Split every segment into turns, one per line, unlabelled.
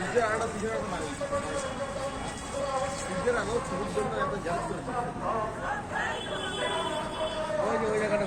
ওই জায়গাটা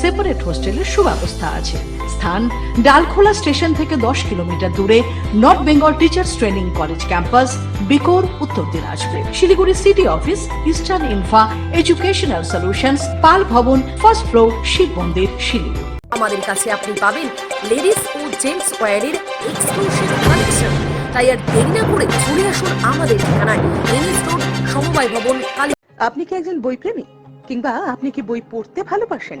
সেপারেট হোস্টেলের সুব্যবস্থা আছে। স্থান ডালখোলা স্টেশন থেকে দশ কিলোমিটার দূরে north Bengal teachers training college campus Bikor Uttar Dinajpur. Siliguri city office eastern infra educational solutions Pal Bhavan first floor Shiva মন্দির শিলিগুড়ি।
আমাদের কাছে আপনি পাবেন লেডিস ও জেন্টস ওয়্যারের এক্সক্লুসিভ কালেকশন তাই আর দেরি না করে চলে আসুন আমাদের ঠিকানায় এনএস রোড সমবায় ভবন কালী
আপনি কি একজন বইপ্রেমী? কিংবা আপনি কি বই পড়তে ভালোবাসেন?